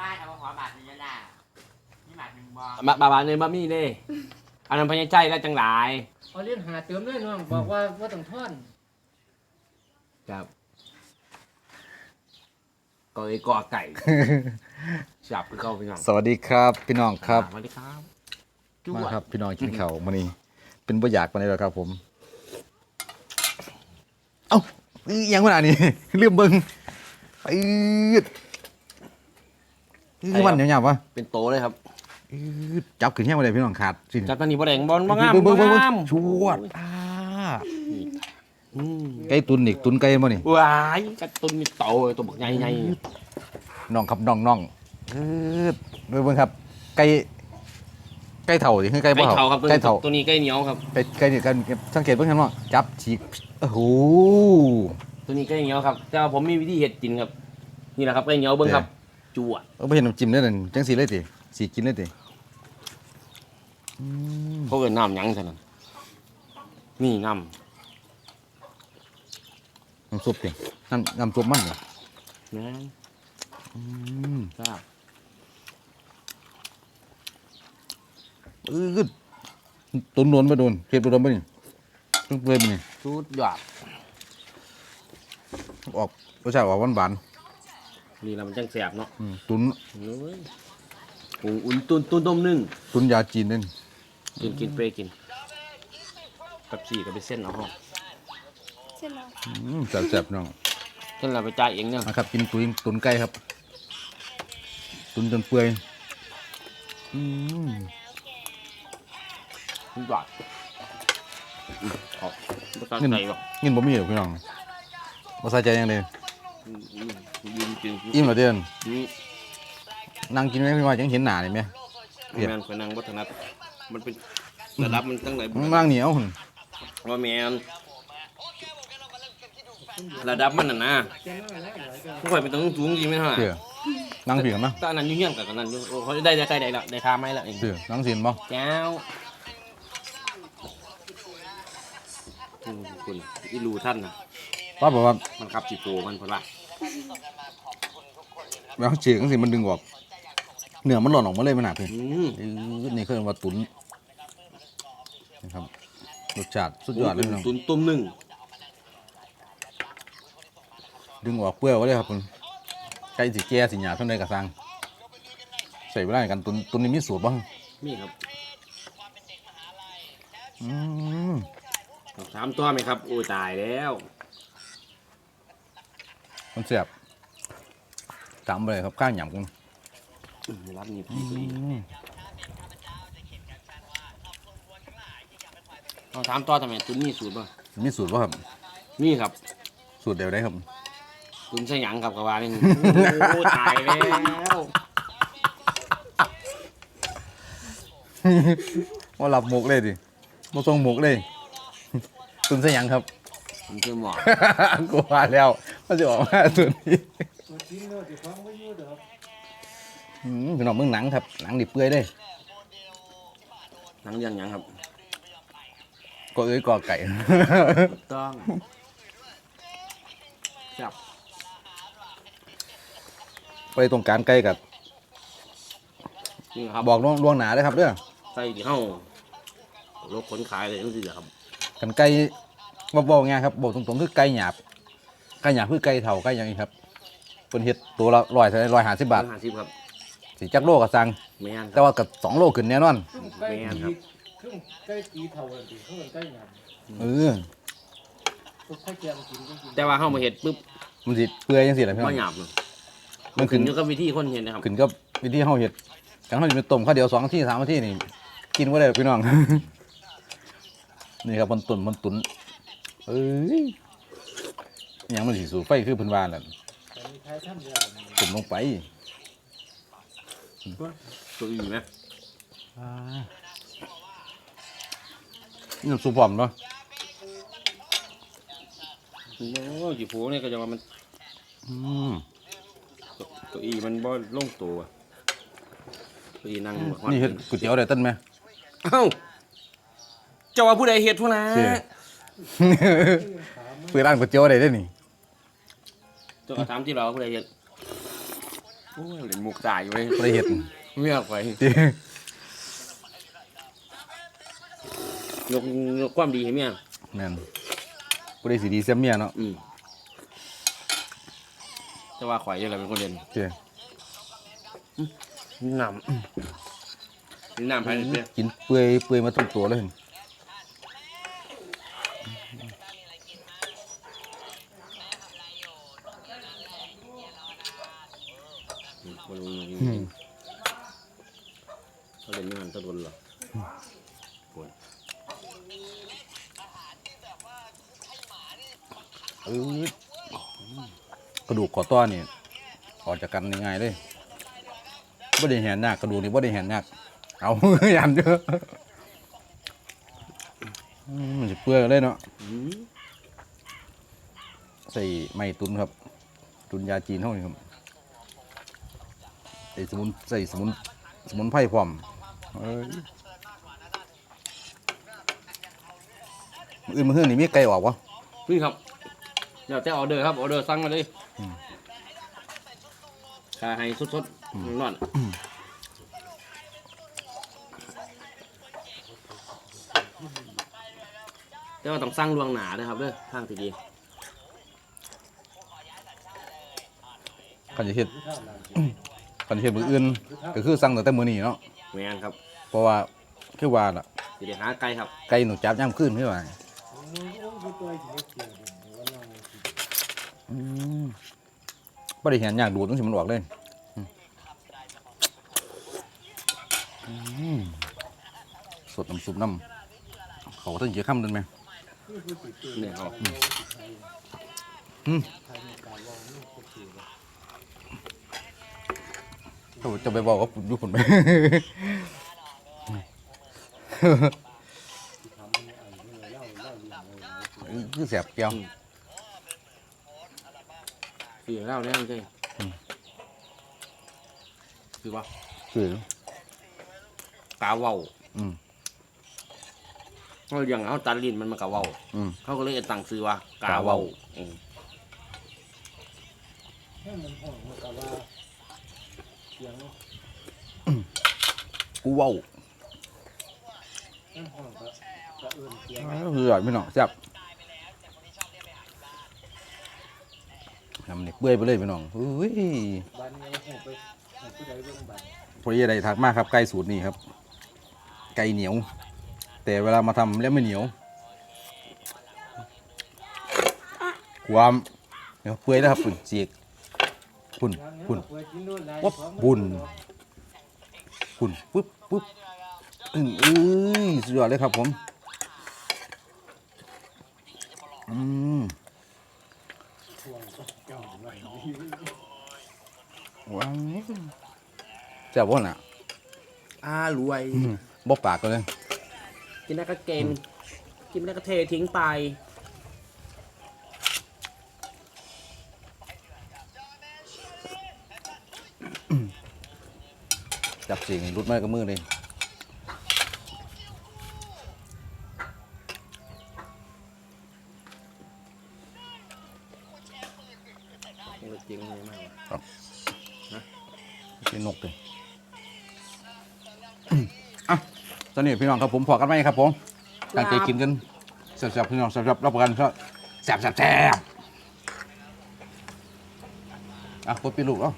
ว่าเอาขอบาทหนึงก็ได้นี่บาทหนึ่งบอบาบาบาเนยบะมี่เด้อันนั้นพญาใจแล้วจังหลาย เอาเลี้ยนหาเติมด้วยน้องบอกว่าว่าต้องทอนครับก็เลยก่อไก่ จับคือเข้าพี่น้องสวัสดีครับพี่น้องครับสวัสดีครับมาครับพี่น้องกินข้าวมื้อนี้ เป็นบ่อยากปานใดแล้วครับผม เอ้าอีหยังวะอันนี้ ลืมเบิ่งปืด คือมันยาวๆวะเป็นโตเลยครับปืดจับขึ้นแห้งบ่ได้พี่น้องขาดสิจับตอนนี้บ่แดงบอลบ่งามเบิ่งเบิ่งเบิ่งบ่งามชวดอ่าอืมไก่ตุนอีกตุนไก่บ่นี่ว้ายกระตุนมีโตเลยตัวบักใหญ่ใหญ่น้องครับน้องน้องปืดเบิ่งเบิ่งครับ ไก่ไก่เถ่าสิคือไก่บ่ไก่เถาเถ่าครับไก่เถ่า ตัวนี้ไก่เหนียวครับไก่ไก่นี่กันสังเกตเบิ่งกันว่าจับฉีกโอ้โหตัวนี้ไก่เหนียวครับแต่ว่าผมมีวิธีเห็ดกินครับ นี่แหละครับไก่เหนียวเบิ้งครับ จั่วเออไม่เห็นน้ำจิ้มเลยนั่นจังสีเลยติสีกินเลยติอืมเขาเอินน้ำหยังเท่านั้นนี่น้น้ำซุปติน้ำน้ำซุปมันเหรอำนะอืมทราบอืดตุนโดนไปโดนเก็บไปโดนไปนี่ต้องเปื่อยไปนี่สุดยอดออกรสชาติออกหวานหวาน นี่เรามันจังแสบเนาะๆอืมตุนเฮ้ยปรุงอุ่นตุนตุนต้มนึ่งตุนยาจีนเด่นกินกินเปรย์กินกับสี่กับไปเส้นเอาห้องใช่ไหมอืมแซ่บๆน้องเส้นเราไปจ่ายเองเนี่ยนะครับ กินตุนตุนไก่ครับ ตุนจนเปื่อยอืมสุดยอดอืมเอาไม่ต้องใส่หรอก เงินบ่มีหรอกพี่น้องบ่ใส่ใจอยังเลยอืม อิ่มเหรอเดือนนั่งกินไหมพี่ว่าจังเห็นหนานี่ไหมเผ็ดแมนคนนางวัฒนัทมันเป็นระดับมันตั้งไหนมันนั่งเหนียวหุ่นว่าแมนระดับมันน่ะนะแกน้อยแล้วหลายก็ผู้ข่เป็นต้องสูงจริงไหมฮะเสือนั่งผีกันนะตอนนั้นยุ่งยากกับกันนั้นโอ้เขาได้ได้ใกล้ได้ละได้คาไหมละเองเสือนั่งเสินบ่แก้วอืมคุณอีรูท่านนะป้าบอกว่ามันขับจีโฟมันพอละ แมวฉีกนั่งสิมันดึงออกเนื้อมันหล่นออกมาเลยมันหนักเลยอืมอื้อนี่คือว่าตุ๋นนะครับรสชาติสุดยอดเลยพี่น้องตุนต้มหนึ่งดึงออกเปลือกไว้เลยครับคุณไก่สีแก่สีหยาบเท่าใดกระซังใส่เวลาในการตุ๋นตุ๋นนี่มีสูตรบ้างนี่ครับอืมสามตัวไหมครับโอ้ยตายแล้ว มันเสียบ จำไปเลยครับข้างหยำกันอืมรับนี่พี่อืมเอาสามตัวทำไมตุนนี่สูตรป่ะมีสูตรป่ะครับนี่ครับ สูตรเดียวได้ครับตุนใช่หยังครับกระวานี่โอ้ยตายแล้วว่าหลับหมกเลยดิมาทรงหมกเลยตุนใส่หยังครับผมคือหมอกูว่าแล้วมันจะออกมาตัวนี้ ตัวจริงเนาะที่ฟังบ่อยู่ดอกอืมพี่น้องมึงหนังครับหนังดิเปื่อยเลยหนังเรื่องหยังครับก็เอ้ยกอไก่ ถูกต้องจับไปตรงกลารไก่กับนี่ครับบอกล่วงล่วงหนาเลยครับเด้อใส่ที่เฮ้าลกขนขายเลยรู้สึกครับกันไก่บอกบอกไงครับบอกตรงๆคือไก่หยาบไก่หยาบคือไก่เถ่าไก่หยังนี้ครับ เป็นเห็ดตัวละร้อยเท่าไหร่ร้อยห้าสิบบาทห้าสิบครับสีจักโลกับสั่งแม่นคแต่รับว่ากับสองโลขึ้นแน่นอนครึ่งใกล้ปีครึ่งใกล้ปีเท่ากันปีเขาเอิ้นใกล้หยำเออตุ๊กไข่แกงกินก็กินแต่ว่าเข้ามาเห็ดปุ๊บมันสิเปื่อยยังสิแหละพี่น้ก็องหยาบเลยมัมันนขึ้ขึ้น นอยู่กับวิธีคนเห็นนะครับขึ้นกับวิธีเฮาเห็ดกันเฮาจะไปต้มข้าวเดียวสองนาที่สามนาที่นี่กินว่าได้พี่น้อง นี่ครับมันตุนมันตุนเอ้ยอิหยังมันสิสู่ไฟคือเพิ่นว่านั่น แต่มีใครทำเยอะตุ่มลงไปตัวอื่นไหมนี่น้ำซุปพร้อมเนาะโอ้ยจีโฟเนี่ยก็จะว่ามันอืมตัวอีมันบ่ลงตัวอะตัวอีนั่งบ่ฮอนี่เฮ็ดก๋วยเตี๋ยวได้ต้นไหมเอ้าเจ้าว่าผู้ใดเฮ็ดทุนะเจ้เปิดร้านก๋วยเตี๋ยวได้เด้อนี่ เจ้าก็ถามที่เราผู้ใดเฮ็ดอ้ยเล่นมุกตายอยู่เลยบ่ได้เฮ็ดเมียข่อยติยกยกความดีให้เมียแม่นบ่ได้สิดีเสียเมียเนาะอืมแต่ว่าข่อยนี่แหละเป็นคนเล่นเจ้น้ำนี่น้ำภายในเตี้ยกินเปื่อยเปื่อยมาทั้งตัวเลย คนลงเขาเล่นไม่หันตะดนหรอกปวด เออกระดูกขอต้อนี่ออกจากกันง่ายๆเลยบ่ได้แหนหนักกระดูกนี่บ่ได้แหนหนักเอายันเด้ออืมมันสิเปื่อยเลยเนาะใส่ไม้ตุนครับ ตุนยาจีนเท่านี้ครับใส่สมุนใส่สมุนสมุนไพรพร้อมเอ้ยมื้ออื่นมื้อฮื้อนี่มีไก่ออกวะพี่ครับ เดี๋ยวแต่ออเดอร์ครับออเดอร์สั่งมาเลยอืมค่าให้สดๆร้อนแต่ว่าต้องสั่งลวงหนาด้วยครับเด้อทางที่ดีคันจะเฮ็ด คันจะเฮ็ดมื้ออื่นก็คือสั่งตั้งแต่มื้อนี้เนาะแม่นครับเพราะว่าคือว่าล่ะ สิได้หาไก่ครับไก่หนูจับย่ำขึ้นคือว่ามึงโอ้ยตั บ่ได้เห็นอยากดูดจังสิมันออกเลยสดน้ำซุปน้ำเขาถึงจะค่ำเดินไหมคือผู้ติดตัวเนี่ยเขาอืมใครมีการวางนี่ก็คือว่าเขาจะไปบอกว่าดูผลไหมทำให้อันนี้เล่าเล่าเรื่องอะไรคือแสบแก้ว คือเล่าเนี่ยใช่อืมคือว่าคือกาเว้าอืมเขาเลี้ยงเอาตัดลิ้นมันมากาเว้าอืมเขาก็เลยตั้งชื่อว่ากากาเว้าเว้าอืมให้มันห้องมันก็ว่าเสียงกูเว้าให้ห้องก็ก็เอื่นเสียงคืออร่อยไม่หนอแซ่บ ทำนี่เปื่อยไปเลยพี่น้องอุ้ยบ้านนี้ห้องไปห้ผู้ใดเบิ่งบ้านพอดีใดทักมากครับไก่สูตรนี้ครับ ไก่เหนียว แต่เวลามาทำแล้วไม่เหนียว ความเดี๋ยวเปื่อยแล้วครับปุ่นเจียกปุ่นปุ่นเปิดกินด้วยนายวับบุญปุ่นปุ๊บปุ๊บอึ้งเอ้ยสุดยอดเลยครับผม อืม วงก็เก่าไว้ว้าวแซ่บบ่น่ะอารวย อืมบ่ปากก็เลยกินแล้วก็เกณฑ์กินแล้วก็เททิ้งไป จับเสียงนี่รุดมากับมือเลย จริงเลยมาก เป็นนกเลยอะตอนนี้พี่น้องครับผมพอกันไหมครับผมตั้งใจกินกันแซ่บๆพี่น้องแซ่บๆรับประกันครับแซ่บๆแซ่บๆอะกดปีลูกแล้ว